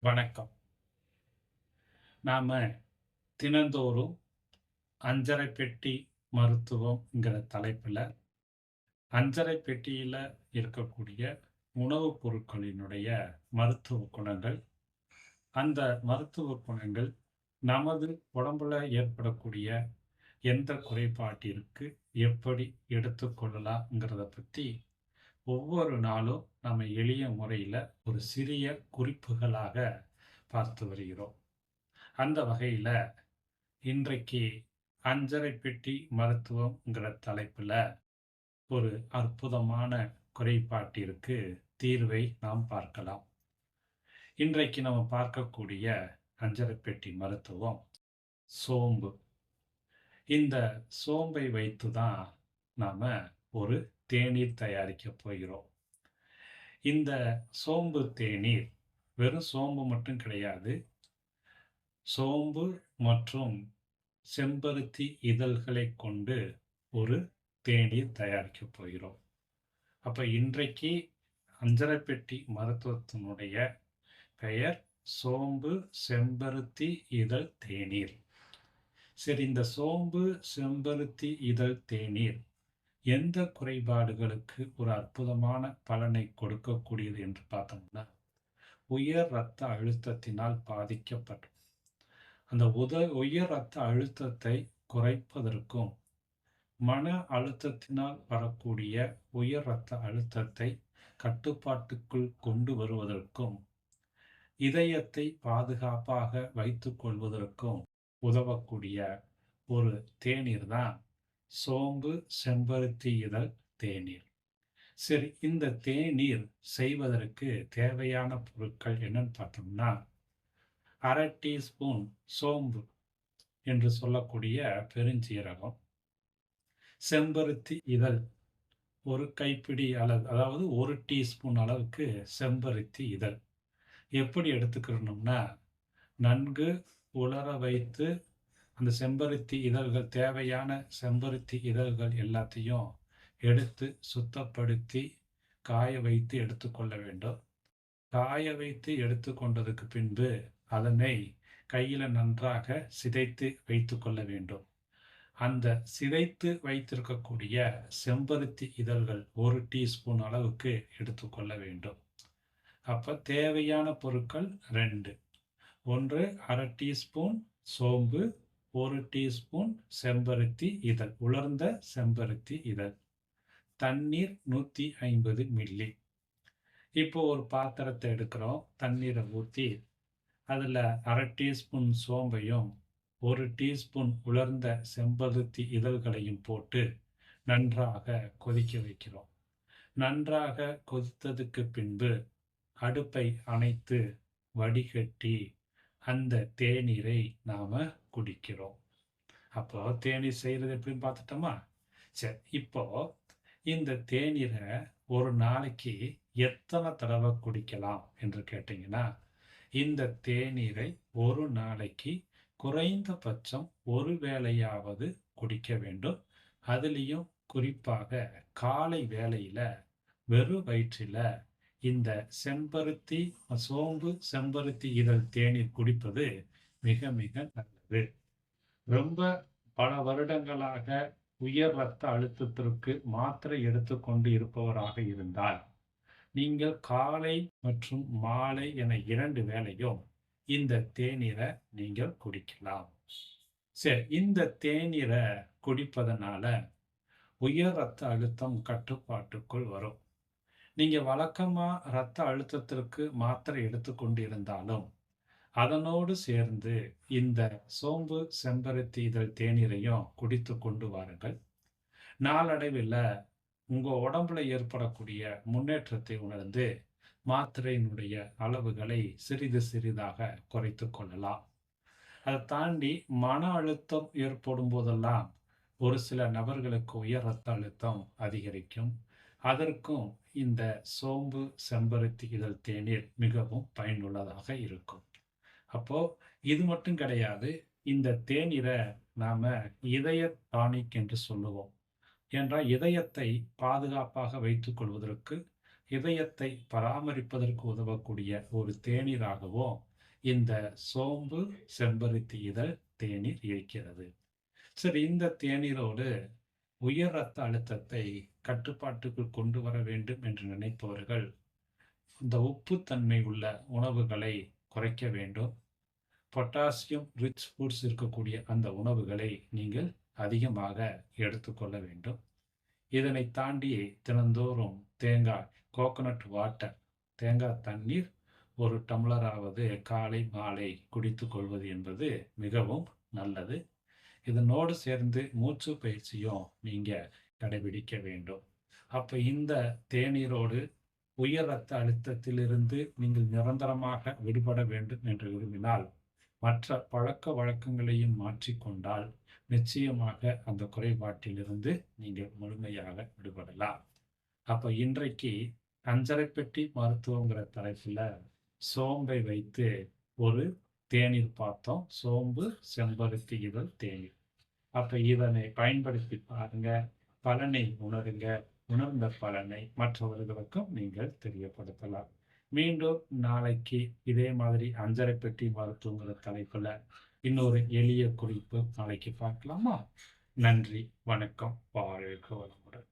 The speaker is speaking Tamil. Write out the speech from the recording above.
வணக்கம். நாம் தினந்தோறும் அஞ்சரை பெட்டி மருத்துவம்ங்கிற தலைப்பில் அஞ்சரை பெட்டியில் இருக்கக்கூடிய உணவுப் பொருட்களினுடைய மருத்துவ குணங்கள். அந்த மருத்துவ குணங்கள் நமது உடம்புல ஏற்படக்கூடிய எந்த குறைபாட்டிற்கு எப்படி எடுத்துக்கொள்ளலாம்ங்கிறத பற்றி ஒவ்வொரு நாளும் நம்ம எளிய முறையில் ஒரு சிறிய குறிப்புகளாக பார்த்து வருகிறோம். அந்த வகையில் இன்றைக்கு அஞ்சரை பெட்டி மருத்துவம்ங்கிற தலைப்பில் ஒரு அற்புதமான குறைபாட்டிற்கு தீர்வை நாம் பார்க்கலாம். இன்றைக்கு நம்ம பார்க்கக்கூடிய அஞ்சரை பெட்டி மருத்துவம் சோம்பு. இந்த சோம்பை வைத்து தான் நாம் ஒரு தேநீர் தயாரிக்க போகிறோம். இந்த சோம்பு தேநீர் வெறும் சோம்பு மட்டும் கிடையாது. சோம்பு மற்றும் செம்பருத்தி இதழ்களை கொண்டு ஒரு தேநீர் தயாரிக்க போகிறோம். அப்போ இன்றைக்கு அஞ்சரைப்பெட்டி மருத்துவத்தினுடைய பெயர் சோம்பு செம்பருத்தி இதழ் தேநீர். சரி இந்த சோம்பு செம்பருத்தி இதழ் தேநீர் எந்த குறைபாடுகளுக்கு ஒரு அற்புதமான பலனை கொடுக்கக்கூடியது என்று பார்த்தோம்னா உயர் இரத்த அழுத்தத்தினால் பாதிக்கப்படும். அந்த உத உயர் இரத்த அழுத்தத்தை குறைப்பதற்கும் மன அழுத்தத்தினால் வரக்கூடிய உயர் இரத்த அழுத்தத்தை கட்டுப்பாட்டுக்குள் கொண்டு வருவதற்கும் இதயத்தை பாதுகாப்பாக வைத்துக் கொள்வதற்கும் உதவக்கூடிய ஒரு தேநீர் தான் சோம்பு செம்பருத்தி இதழ் தேநீர். சரி இந்த தேநீர் செய்வதற்கு தேவையான பொருட்கள் என்னன்னு பார்த்தோம்னா அரை டீஸ்பூன் சோம்பு என்று சொல்லக்கூடிய பெருஞ்சீரகம் செம்பருத்தி இதழ் ஒரு கைப்பிடி அளவு அதாவது ஒரு டீஸ்பூன் அளவுக்கு செம்பருத்தி இதழ் எப்படி எடுத்துக்கிறோம்னா நன்கு உலர வைத்து அந்த செம்பருத்தி இதழ்கள் தேவையான செம்பருத்தி இதழ்கள் எல்லாத்தையும் எடுத்து சுத்தப்படுத்தி காய வைத்து எடுத்துக்கொள்ள வேண்டும். காய வைத்து எடுத்துக்கொண்டதுக்கு பின்பு அதனை கையில் நன்றாக சிதைத்து வைத்து கொள்ள வேண்டும். அந்த சிதைத்து வைத்திருக்கக்கூடிய செம்பருத்தி இதழ்கள் ஒரு டீஸ்பூன் அளவுக்கு எடுத்துக்கொள்ள வேண்டும். அப்போ தேவையான பொருட்கள் ரெண்டு. ஒன்று அரை டீஸ்பூன் சோம்பு ஒரு டீஸ்பூன் செம்பருத்தி இதழ் உலர்ந்த செம்பருத்தி இதழ். தண்ணீர் நூற்றி ஐம்பது மில்லி. இப்போ ஒரு பாத்திரத்தை எடுக்கிறோம் தண்ணீரை ஊற்றி அதில் அரை டீஸ்பூன் சோம்பையும் ஒரு டீஸ்பூன் உலர்ந்த செம்பருத்தி இதழ்களையும் போட்டு நன்றாக கொதிக்க வைக்கிறோம். நன்றாக கொதித்ததுக்கு பின்பு அடுப்பை அணைத்து வடிகட்டி அந்த தேநீரை நாம் குடிக்கிறோம். அப்போ தேநீர் செய்கிறது எப்படின்னு பார்த்துட்டோமா? சரி இப்போ இந்த தேநீரை ஒரு நாளைக்கு எத்தனை தடவை குடிக்கலாம் என்று கேட்டிங்கன்னா இந்த தேநீரை ஒரு நாளைக்கு குறைந்தபட்சம் ஒரு வேளையாவது குடிக்க வேண்டும். அதுலேயும் குறிப்பாக காலை வேளையில் வெறும் வயிற்றில் இந்த செம்பருத்தி சோம்பு செம்பருத்தி இதழ் தேநீர் குடிப்பது மிக மிக நல்லது. ரொம்ப பல வருடங்களாக உயர் ரத்த அழுத்தத்திற்கு மாத்திரை எடுத்துக்கொண்டு இருப்பவராக இருந்தால் நீங்கள் காலை மற்றும் மாலை என இரண்டு வேளையும் இந்த தேநீரை நீங்கள் குடிக்கலாம். சரி இந்த தேநீரை குடிப்பதனால உயர் ரத்த அழுத்தம் கட்டுப்பாட்டுக்குள் வரும். நீங்கள் வழக்கமாக இரத்த அழுத்தத்திற்கு மாத்திரை எடுத்துக்கொண்டு இருந்தாலும் அதனோடு சேர்ந்து இந்த சோம்பு செம்பருத்தி இதழ் தேநீரையும் குடித்து கொண்டு வாருங்கள். நாளடைவில் உங்கள் உடம்புல ஏற்படக்கூடிய முன்னேற்றத்தை உணர்ந்து மாத்திரையினுடைய அளவுகளை சிறிது சிறிதாக குறைத்து கொள்ளலாம். அதை தாண்டி மன அழுத்தம் ஏற்படும் போதெல்லாம் ஒரு சில நபர்களுக்கு உயர் ரத்த அழுத்தம் அதிகரிக்கும். அதற்கும் இந்த சோம்பு செம்பருத்தி இதழ் தேநீர் மிகவும் பயனுள்ளதாக இருக்கும். அப்போ இது மட்டும் கிடையாது இந்த தேநீரை நாம இதய டானிக் என்று சொல்லுவோம். என்றால் இதயத்தை பாதுகாப்பாக வைத்துக் கொள்வதற்கு இதயத்தை பராமரிப்பதற்கு உதவக்கூடிய ஒரு தேநீராகவும் இந்த சோம்பு செம்பருத்தி இதழ் தேநீர் இருக்கிறது. சரி இந்த தேநீரோடு உயர் ரத்த அழுத்தத்தை கட்டுப்பாட்டுக்குள் கொண்டு வர வேண்டும் என்று நினைப்பவர்கள் இந்த உப்புத்தன்மை உள்ள உணவுகளை குறைக்க வேண்டும். பொட்டாசியம் ரிச் ஃபுட்ஸ் இருக்கக்கூடிய அந்த உணவுகளை நீங்கள் அதிகமாக எடுத்துக்கொள்ள வேண்டும். இதனை தாண்டி தினந்தோறும் தேங்காய் கோகோனட் வாட்டர் தேங்காய் தண்ணீர் ஒரு டம்ளராவது காலை மாலை குடித்து கொள்வது என்பது மிகவும் நல்லது. இதனோடு சேர்ந்து மூச்சு பயிற்சியும் நீங்கள் கடைபிடிக்க வேண்டும். அப்போ இந்த தேநீரோடு உயர் ரத்த அழுத்தத்திலிருந்து நீங்கள் நிரந்தரமாக விடுபட வேண்டும் என்று விரும்பினால் மற்ற பழக்க வழக்கங்களையும் மாற்றிக்கொண்டால் நிச்சயமாக அந்த குறைபாட்டிலிருந்து நீங்கள் முழுமையாக விடுபடலாம். அப்போ இன்றைக்கு அஞ்சரைப்பெட்டி மருத்துவங்கிற தலைப்பில் சோம்பை வைத்து ஒரு தேநீர் பார்த்தோம். சோம்பு செம்பருத்தி இதழ் தேநீர். அப்ப இதனை பயன்படுத்தி பாருங்க. பலனை உணருங்க. உணர்ந்த பலனை மற்றவர்களுக்கும் நீங்கள் தெரியப்படுத்தலாம். மீண்டும் நாளைக்கு இதே மாதிரி அஞ்சரை பெட்டி மருத்துவங்கிற தலைப்புல இன்னொரு எளிய குறிப்பு நாளைக்கு பார்க்கலாமா? நன்றி. வணக்கம். வாழ்க வளமுடன்.